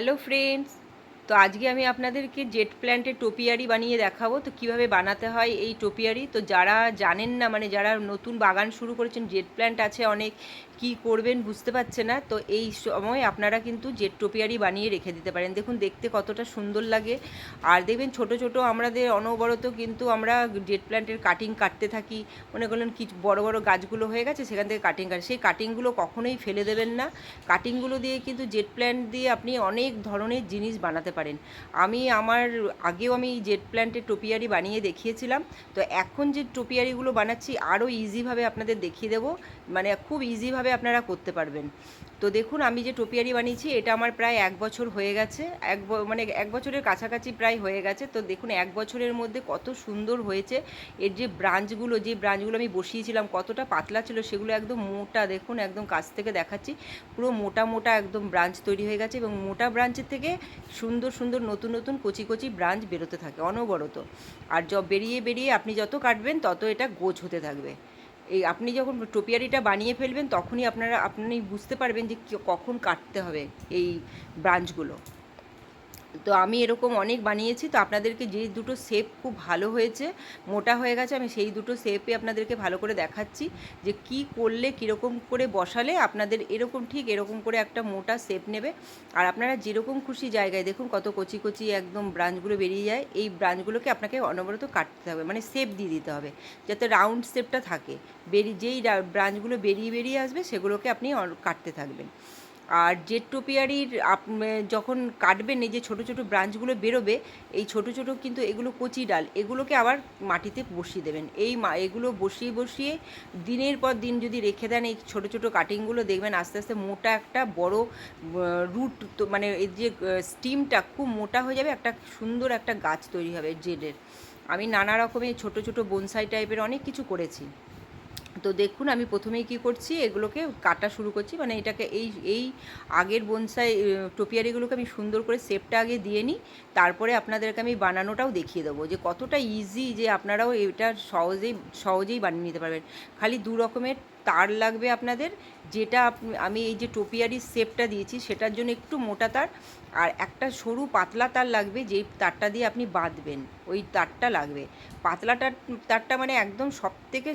Hello friends, তো আজকে আমি আপনাদেরকে জেট প্ল্যান্টের টোপিয়ারি বানিয়ে দেখাবো, তো কীভাবে বানাতে হয় এই টোপিয়ারি। তো যারা জানেন না মানে যারা নতুন বাগান শুরু করেছেন, জেট প্ল্যান্ট আছে অনেক কি করবেন বুঝতে পারছে না। তো এই সময় আপনারা কিন্তু জেট টোপিয়ারি বানিয়ে রেখে দিতে পারেন। দেখুন, দেখতে কতটা সুন্দর লাগে। আর দেখবেন, ছোট ছোট আমাদের অনবরত কিন্তু আমরা জেট প্ল্যান্টের কাটিং কাটতে থাকি। মনে করলেন কি, বড় বড় গাছগুলো হয়ে গেছে, সেখান থেকে কাটিং কাট। সেই কাটিংগুলো কখনোই ফেলে দেবেন না। কাটিংগুলো দিয়ে কিন্তু জেট প্ল্যান্ট দিয়ে আপনি অনেক ধরনের জিনিস বানাতে পারেন। আমি আমার, আগেও আমি জেট প্ল্যান্টের টোপিয়ারি বানিয়ে দেখিয়েছিলাম। তো এখন যে টোপিয়ারিগুলো বানাচ্ছি, আরও ইজিভাবে আপনাদের দেখিয়ে দেবো। মানে খুব ইজিভাবে আপনারা করতে পারবেন। তো দেখুন, আমি যে টোপিয়ারি বানিয়েছি, এটা আমার প্রায় এক বছর হয়ে গেছে। এক মানে এক বছরের কাছাকাছি প্রায় হয়ে গেছে। তো দেখুন, এক বছরের মধ্যে কত সুন্দর হয়েছে। এর যে ব্রাঞ্চগুলো যে ব্রাঞ্চগুলো আমি বসিয়েছিলাম, কতটা পাতলা ছিল, সেগুলো একদম মোটা, দেখুন, একদম কাছ থেকে দেখাচ্ছি। পুরো মোটা মোটা একদম ব্রাঞ্চ তৈরি হয়ে গেছে এবং মোটা ব্রাঞ্চের থেকে সুন্দর সুন্দর, নতুন নতুন, কচি কচি ব্রাঞ্চ বেরোতে থাকে, অনবরত। আর য বেরিয়ে বেরিয়ে আপনি যত কাটবেন, তত এটা গোছ হতে থাকবে। এই আপনি যখন টোপিয়ারিটা বানিয়ে ফেলবেন, তখনই আপনারা, আপনি বুঝতে পারবেন যে কখন কাটতে হবে এই ব্রাঞ্চগুলো। তো আমি এরকম অনেক বানিয়েছি, তো আপনাদেরকে যে দুটো শেপ খুব ভালো হয়েছে, মোটা হয়ে গেছে, আমি সেই দুটো শেপে আপনাদেরকে ভালো করে দেখাচ্ছি যে কি করলে, কীরকম করে বসালে আপনাদের এরকম ঠিক এরকম করে একটা মোটা শেপ নেবে। আর আপনারা যেরকম খুশি জায়গায়, দেখুন কত কচি কচি একদম ব্রাঞ্চগুলো বেরিয়ে যায়, এই ব্রাঞ্চগুলোকে আপনাকে অনবরত কাটতে হবে মানে শেপ দিয়ে দিতে হবে, যাতে রাউন্ড শেপটা থাকে। বেরিয়ে যেই ব্রাঞ্চগুলো বেরিয়ে বেরিয়ে আসবে, সেগুলোকে আপনি কাটতে থাকবেন। আর জেট টোপিয়ারির আপ যখন কাটবেন এই যে ছোটো ছোটো ব্রাঞ্চগুলো বেরোবে, এই ছোটো ছোটো কিন্তু এগুলো কচি ডাল, এগুলোকে আবার মাটিতে বসিয়ে দেবেন। এই মা এগুলো বসিয়ে বসিয়ে দিনের পর দিন যদি রেখে দেন, এই ছোটো ছোটো কাটিংগুলো দেখবেন আস্তে আস্তে মোটা একটা বড় রুট মানে এর যে স্টিমটা খুব মোটা হয়ে যাবে, একটা সুন্দর একটা গাছ তৈরি হবে জেডের আমি নানা রকমের ছোটো ছোটো বনসাই টাইপের অনেক কিছু করেছি। তো দেখুন, আমি প্রথমেই কি করছি, এগুলোকে কাটা শুরু করছি। মানে এটাকে এই এই আগের বনসাই টোপিয়ারিগুলোকে আমি সুন্দর করে শেপটা আগে দিয়ে নিই, তারপরে আপনাদেরকে আমি বানানোটাও দেখিয়ে দেবো যে কতটা ইজি যে আপনারাও এটা সহজেই সহজেই বানিয়ে নিতে পারবেন। খালি দু রকমের তার লাগবে আপনাদের, যেটা আমি এই যে টোপিয়ারির শেপটা দিয়েছি, সেটার জন্য একটু মোটা তার, আর একটা সরু পাতলা তার লাগবে, যেই তারটা দিয়ে আপনি বাঁধবেন, ওই তারটা লাগবে। পাতলা তার, তারটা মানে একদম সব থেকে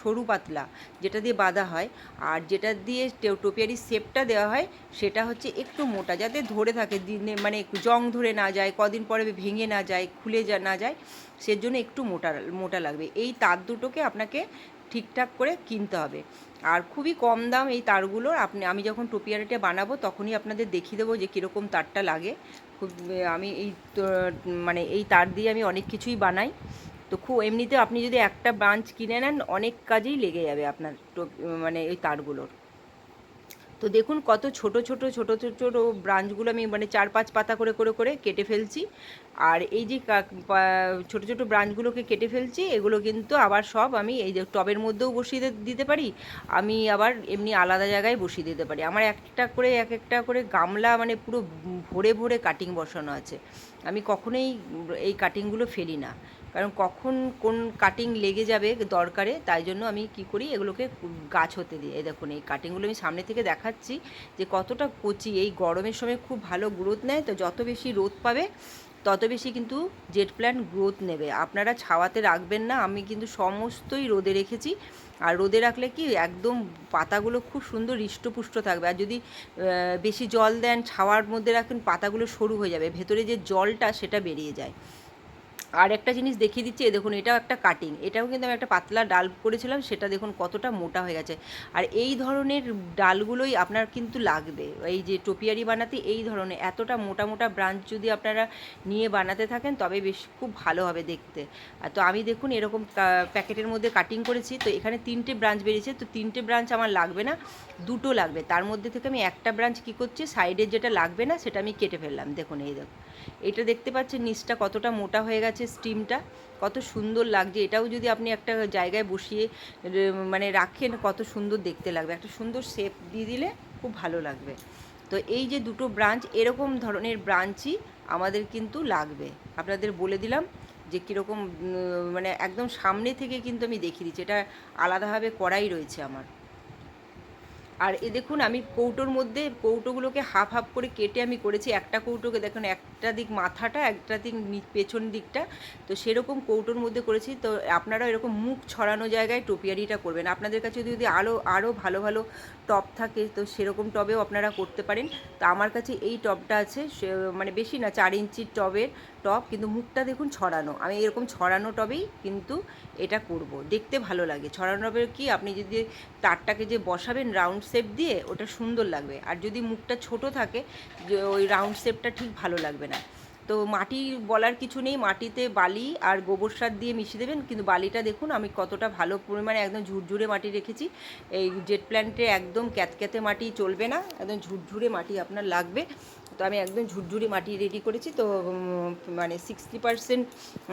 সরু পাতলা, যেটা দিয়ে বাঁধা হয়, আর যেটা দিয়ে টোপিয়ারির শেপটা দেওয়া হয়, সেটা হচ্ছে একটু মোটা, যাতে ধরে থাকে, দিনে মানে জং ধরে না যায়, কদিন পরে ভেঙে না যায়, খুলে যা, না যায় সেজন্য একটু মোটা মোটা লাগবে। এই তার দুটোকে আপনাকে ঠিকঠাক করে কিনতে হবে। আর খুবই কম দাম এই তারগুলোর। আপনি, আমি যখন টোপিয়ারিটা বানাবো, তখনই আপনাদের দেখিয়ে দেবো যে কীরকম তারটা লাগে। খুব, আমি এই মানে এই তার দিয়ে আমি অনেক কিছুই বানাই। তো খুব, এমনিতে আপনি যদি একটা ব্রাঞ্চ কিনে নেন, অনেক কাজেই লেগে যাবে আপনার মানে এই তারগুলোর। তো দেখুন কত ছোট ছোট ছোট ছোট ছোট ব্রাঞ্চগুলো আমি মানে চার পাঁচ পাতা করে করে করে কেটে ফেলছি। আর এই যে ছোট ছোট ব্রাঞ্চগুলোকে কেটে ফেলছি, এগুলো কিন্তু আবার সব আমি এই যে টবের মধ্যেও বসিয়ে দিতে পারি, আমি আবার এমনি আলাদা জায়গায় বসিয়ে দিতে পারি। আমার একটা করে, এক একটা করে গামলা মানে পুরো ভরে ভরে কাটিং বসানো আছে। আমি কখনোই এই কাটিংগুলো ফেলি না। কারণ কখন কোন কাটিং লেগে যাবে দরকারে, তাই জন্য আমি কি করি, এগুলোকে গাছ হতে দিই। এই দেখুন, এই কাটিংগুলো আমি সামনে থেকে দেখাচ্ছি যে কতটা কচি। এই গরমের সময় খুব ভালো গ্রোথ নেয়, তো যত বেশি রোদ পাবে, তত বেশি কিন্তু জেট প্ল্যান্ট গ্রোথ নেবে। আপনারা ছাওয়াতে রাখবেন না, আমি কিন্তু সমস্তই রোদে রেখেছি। আর রোদে রাখলে কি, একদম পাতাগুলো খুব সুন্দর হৃষ্টপুষ্ট থাকবে। আর যদি বেশি জল দেন, ছাওয়ার মধ্যে রাখেন, পাতাগুলো সরু হয়ে যাবে। ভেতরে যে জলটা, সেটা বেরিয়ে যায়। আর একটা জিনিস দেখিয়ে দিচ্ছি দেখুন, এটাও একটা কাটিং এটাও কিন্তু আমি একটা পাতলা ডাল করেছিলাম, সেটা দেখুন কতটা মোটা হয়ে গেছে। আর এই ধরনের ডালগুলোই আপনার কিন্তু লাগবে, এই যে টোপিয়ারি বানাতে, এই ধরনের, এতটা মোটা মোটা ব্রাঞ্চ যদি আপনারা নিয়ে বানাতে থাকেন, তবে বেশ খুব ভালো হবে দেখতে। আর তো আমি দেখুন, এরকম প্যাকেটের মধ্যে কাটিং করেছি, তো এখানে তিনটে ব্রাঞ্চ বেরিয়েছে, তো তিনটে ব্রাঞ্চ আমার লাগবে না, দুটো লাগবে। তার মধ্যে থেকে আমি একটা ব্রাঞ্চ কী করছি সাইডের যেটা লাগবে না, সেটা আমি কেটে ফেললাম, দেখুন, এই দেখুন। এটা দেখতে পাচ্ছেন, নিচটা কতটা মোটা হয়ে গেছে স্টিমটা, কত সুন্দর লাগছে। এটাও যদি আপনি একটা জায়গায় বসিয়ে মানে রাখেন, কত সুন্দর দেখতে লাগবে। একটা সুন্দর শেপ দিয়ে দিলে খুব ভালো লাগবে। তো এই যে দুটো ব্রাঞ্চ এরকম ধরনের ব্রাঞ্চই আমাদের কিন্তু লাগবে। আপনাদের বলে দিলাম যে কীরকম মানে একদম সামনে থেকে কিন্তু আমি দেখিয়ে দিচ্ছি। এটা আলাদাভাবে করাই রয়েছে আমার। আর এ দেখুন, আমি কৌটোর মধ্যে কৌটোগুলোকে হাফ হাফ করে কেটে আমি করেছি। একটা কৌটোকে দেখুন, একটা দিক মাথাটা, একটা দিক পেছন দিকটা। তো সেরকম কৌটোর মধ্যে করেছি। তো আপনারা এরকম মুখ ছড়ানো জায়গায় টোপিয়ারিটা করবেন। আপনাদের কাছে যদি আরও আরও ভালো ভালো টপ থাকে, তো সেরকম টবেও আপনারা করতে পারেন। তো আমার কাছে এই টবটা আছে মানে বেশি না, চার ইঞ্চির টবের টব, কিন্তু মুখটা দেখুন ছড়ানো। আমি এরকম ছড়ানো টবেই কিন্তু এটা করব। দেখতে ভালো লাগে। ছড়ানো টবের কি, আপনি যদি তারটাকে যে বসাবেন রাউন্ড শেপ দিয়ে ওটা সুন্দর লাগবে। আর যদি মুখটা ছোট থাকে ওই রাউন্ড শেপটা ঠিক ভালো লাগবে না। তো মাটি বলার কিছু নেই, মাটিতে বালি আর গোবর সার দিয়ে মিশিয়ে দেবেন। কিন্তু বালিটা দেখুন, আমি কতটা ভালো পরিমাণে একদম ঝুরঝুরে মাটি রেখেছি। এই জেট প্ল্যান্টে একদম ক্যাতক্যাতে মাটি চলবে না, একদম ঝুরঝুরে মাটি আপনার লাগবে। তো আমি একদম ঝুরঝুরে মাটি রেডি করেছি, তো মানে সিক্সটি পার্সেন্ট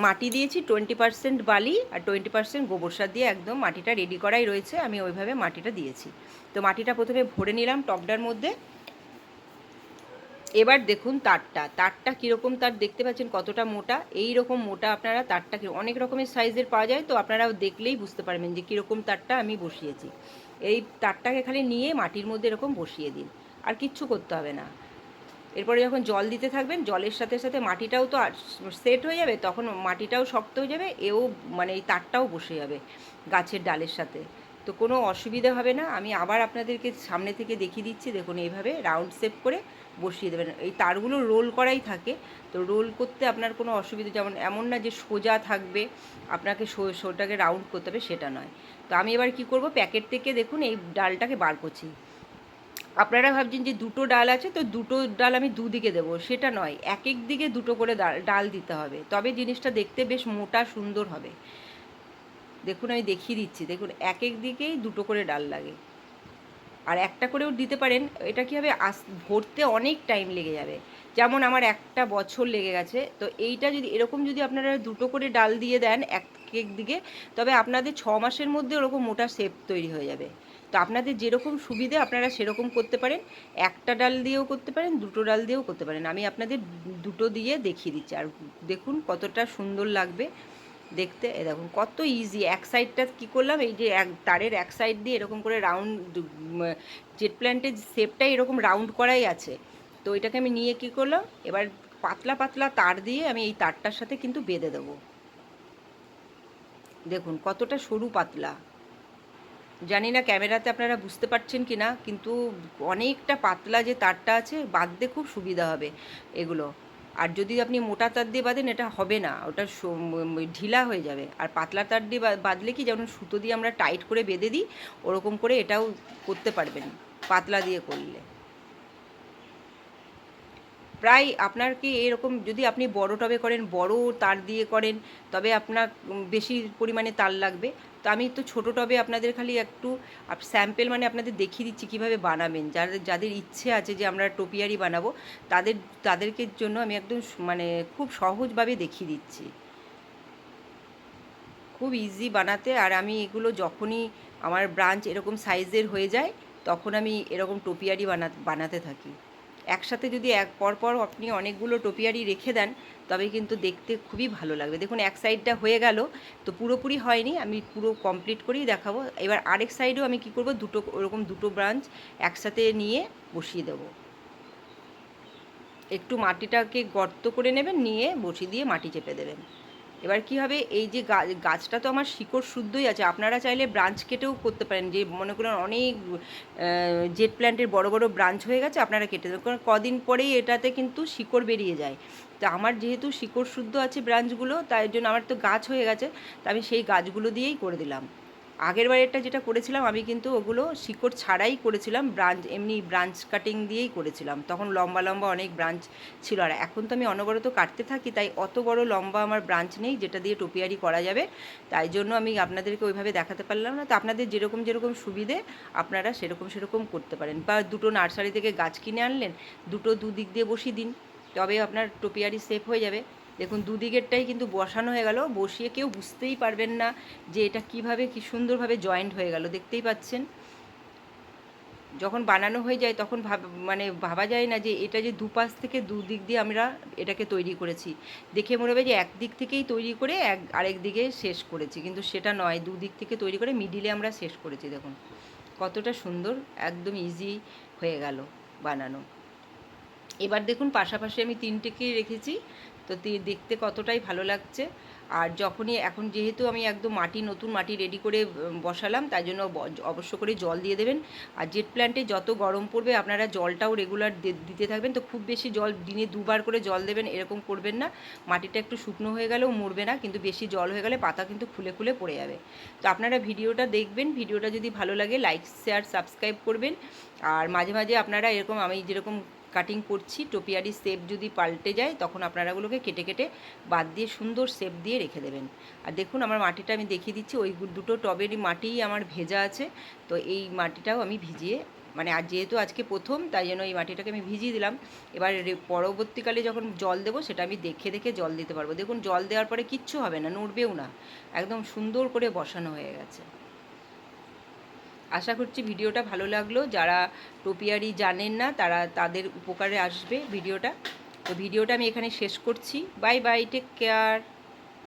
মাটি দিয়েছি টোয়েন্টি পার্সেন্ট বালি আর টোয়েন্টি পার্সেন্ট গোবর সার দিয়ে একদম মাটিটা রেডি করাই রয়েছে, আমি ওইভাবে মাটিটা দিয়েছি। তো মাটিটা প্রথমে ভরে নিলাম টবটার মধ্যে। এবার দেখুন তারটা তারটা কীরকম তার দেখতে পাচ্ছেন কতটা মোটা এই রকম মোটা আপনারা তারটা অনেক রকমের সাইজের পাওয়া যায়, তো আপনারা দেখলেই বুঝতে পারবেন যে কীরকম তারটা আমি বসিয়েছি। এই তারটাকে খালি নিয়ে মাটির মধ্যে এরকম বসিয়ে দিন, আর কিচ্ছু করতে হবে না। এরপরে যখন জল দিতে থাকবেন, জলের সাথে সাথে মাটিটাও তো সেট হয়ে যাবে, তখন মাটিটাও শক্ত হয়ে যাবে, এও মানে এই তারটাও বসে যাবে গাছের ডালের সাথে। তো কোনো অসুবিধা হবে না, আমি আবার আপনাদেরকে সামনে থেকে দেখিয়ে দিচ্ছি, দেখুন এইভাবে রাউন্ড শেপ করে বসিয়ে দেবেন। এই তারগুলো রোল করাই থাকে, তো রোল করতে আপনার কোনো অসুবিধা, যেমন এমন না যে সোজা থাকবে, আপনাকে শোটাকে রাউন্ড করতে হবে, সেটা নয়। তো আমি এবার কি করব, প্যাকেট থেকে দেখুন এই ডালটাকে বার করছি। আপনারা ভাবছেন যে দুটো ডাল আছে, তো দুটো ডাল আমি দুদিকে দেবো। সেটা নয় এক এক দিকে দুটো করে ডাল দিতে হবে। তবে জিনিসটা দেখতে বেশ মোটা সুন্দর হবে। দেখুন, আমি দেখিয়ে দিচ্ছি। দেখুন এক এক দিকেই দুটো করে ডাল লাগে। আর একটা করেও দিতে পারেন। এটা কি হবে? আস, ভরতে অনেক টাইম লেগে যাবে। যেমন আমার একটা বছর লেগে গেছে, তো এইটা যদি, এরকম যদি আপনারা দুটো করে ডাল দিয়ে দেন এক এক দিকে, তবে আপনাদের ছ মাসের মধ্যে ওরকম মোটা শেপ তৈরি হয়ে যাবে। তো আপনাদের যেরকম সুবিধে আপনারা সেরকম করতে পারেন। একটা ডাল দিয়েও করতে পারেন, দুটো ডাল দিয়েও করতে পারেন। আমি আপনাদের দুটো দিয়ে দেখিয়ে দিচ্ছি। আর দেখুন কতটা সুন্দর লাগবে দেখতে। এ দেখুন কত ইজি এক সাইডটা কি করলাম? এই যে এক তারের এক সাইড দিয়ে এরকম করে রাউন্ড জেট প্ল্যান্টের শেপটাই এরকম রাউন্ড করাই আছে। তো এটাকে আমি নিয়ে কি করলাম? এবার পাতলা পাতলা তার দিয়ে আমি এই তারটার সাথে কিন্তু বেঁধে দেবো। দেখুন কতটা সরু পাতলা। জানি না ক্যামেরাতে আপনারা বুঝতে পারছেন কি না কিন্তু অনেকটা পাতলা যে তারটা আছে, বাঁধতে খুব সুবিধা হবে এগুলো। আর যদি আপনি মোটা তার দিয়ে বাঁধেন, এটা হবে না, ওটা ঢিলা হয়ে যাবে। আর পাতলা তার দিয়ে বাঁধলে কি যেমন সুতো দিয়ে আমরা টাইট করে বেঁধে দিই, ওরকম করে এটাও করতে পারবেন, পাতলা দিয়ে করলে। প্রায় আপনার কি এরকম, যদি আপনি বড় টবে করেন, বড় তার দিয়ে করেন, তবে আপনার বেশি পরিমাণে তার লাগবে। তো আমি তো ছোটো টবে আপনাদের খালি একটু স্যাম্পেল মানে আপনাদের দেখিয়ে দিচ্ছি কীভাবে বানাবেন। যাদের যাদের ইচ্ছে আছে যে আমরা টোপিয়ারি বানাবো, তাদের তাদেরকে জন্য আমি একদম মানে খুব সহজভাবে দেখিয়ে দিচ্ছি। খুব ইজি বানাতে আর আমি এগুলো যখনই আমার ব্রাঞ্চ এরকম সাইজের হয়ে যায়, তখন আমি এরকম টোপিয়ারি বানা বানাতে থাকি। একসাথে যদি এক, পরপর পর আপনি অনেকগুলো টোপিয়ারি রেখে দেন, তবে কিন্তু দেখতে খুবই ভালো লাগবে। দেখুন, এক সাইডটা হয়ে গেল, তো পুরোপুরি হয়নি, আমি পুরো কমপ্লিট করেই দেখাবো। এবার আরেক সাইডেও আমি কি করব, দুটো ওরকম দুটো ব্রাঞ্চ একসাথে নিয়ে বসিয়ে দেবো। একটু মাটিটাকে গর্ত করে নেবেন, নিয়ে বসিয়ে দিয়ে মাটি চেপে দেবেন। এবার কি হবে? এই যে গাছটা তো আমার শিকড় শুদ্ধই আছে। আপনারা চাইলে ব্রাঞ্চ কেটেও করতে পারেন। যে মনে করেন অনেক জেট প্ল্যান্টের বড় বড় ব্রাঞ্চ হয়ে গেছে, আপনারা কেটে দেবেন। কারণ কদিন পরেই এটাতে কিন্তু শিকড় বেরিয়ে যায়। তো আমার যেহেতু শিকড় শুদ্ধ আছে ব্রাঞ্চগুলো তাই জন্য আমার তো গাছ হয়ে গেছে, তা আমি সেই গাছগুলো দিয়েই করে দিলাম। আগের বারেরটা যেটা করেছিলাম, আমি কিন্তু ওগুলো শিকড় ছাড়াই করেছিলাম, ব্রাঞ্চ, এমনি ব্রাঞ্চ কাটিং দিয়েই করেছিলাম। তখন লম্বা লম্বা অনেক ব্রাঞ্চ ছিল, আর এখন তো আমি অনবরত কাটতে থাকি, তাই অত বড় লম্বা আমার ব্রাঞ্চ নেই, যেটা দিয়ে টোপিয়ারি করা যাবে। তাই জন্য আমি আপনাদেরকে ওইভাবে দেখাতে পারলাম না। তো আপনাদের যেরকম যেরকম সুবিধে, আপনারা সেরকম সেরকম করতে পারেন। বা দুটো নার্সারি থেকে গাছ কিনে আনলেন, দুটো দুদিক দিয়ে বসিয়ে দিন, তবে আপনার টোপিয়ারি সেফ হয়ে যাবে। দেখুন, দুদিকেরটাই কিন্তু বসানো হয়ে গেল। বসিয়ে কেউ বুঝতেই পারবেন না যে এটা কীভাবে, কি সুন্দরভাবে জয়েন্ট হয়ে গেল। দেখতেই পাচ্ছেন? যখন বানানো হয়ে যায়, তখন ভাব মানে ভাবা যায় না যে এটা যে দুপাশ থেকে দুদিক দিয়ে আমরা এটাকে তৈরি করেছি। দেখে মনে হবে যে একদিক থেকেই তৈরি করে এক, আরেক দিকে শেষ করেছি। কিন্তু সেটা নয়, দুদিক থেকে তৈরি করে মিডিলে আমরা শেষ করেছি। দেখুন, কতটা সুন্দর, একদম ইজি হয়ে গেল বানানো। এবার দেখুন, পাশাপাশি আমি তিনটেকে রেখেছি। তো দেখতে কতটাই ভালো লাগছে। আর যখনই, এখন যেহেতু আমি একদম মাটি, নতুন মাটি রেডি করে বসালাম, তাই জন্য অবশ্য করে জল দিয়ে দেবেন। আর জেট প্ল্যান্টে যত গরম পড়বে, আপনারা জলটাও রেগুলার দিতে থাকবেন। তো খুব বেশি জল, দিনে দুবার করে জল দেবেন, এরকম করবেন না। মাটিটা একটু শুকনো হয়ে গেলেও মরবে না, কিন্তু বেশি জল হয়ে গেলে পাতা কিন্তু খুলে খুলে পড়ে যাবে। তো আপনারা ভিডিওটা দেখবেন, ভিডিওটা যদি ভালো লাগে লাইক শেয়ার সাবস্ক্রাইব করবেন। আর মাঝে মাঝে আপনারা এরকম, আমি যেরকম কাটিং করছি, টোপিয়ারি শেপ যদি পাল্টে যায়, তখন আপনারা ওগুলোকে কেটে কেটে বাদ দিয়ে সুন্দর শেপ দিয়ে রেখে দেবেন। আর দেখুন, আমার মাটিটা আমি দেখিয়ে দিচ্ছি, ওই দুটো টবেরই মাটিই আমার ভেজা আছে। তো এই মাটিটাও আমি ভিজিয়ে মানে আজ যেহেতু আজকে প্রথম, তাই জন্য এই মাটিটাকে আমি ভিজিয়ে দিলাম। এবার পরবর্তীকালে যখন জল দেবো, সেটা আমি দেখে দেখে জল দিতে পারব। দেখুন, জল দেওয়ার পরে কিচ্ছু হবে না, নড়বেও না। একদম সুন্দর করে বসানো হয়ে গেছে। আশা করছি ভিডিওটা ভালো লাগল। যারা টোপিয়ারি জানেন না, তারা তাদের উপকারে আসবে ভিডিওটা। তো ভিডিওটা আমি এখানে শেষ করছি। Bye bye take care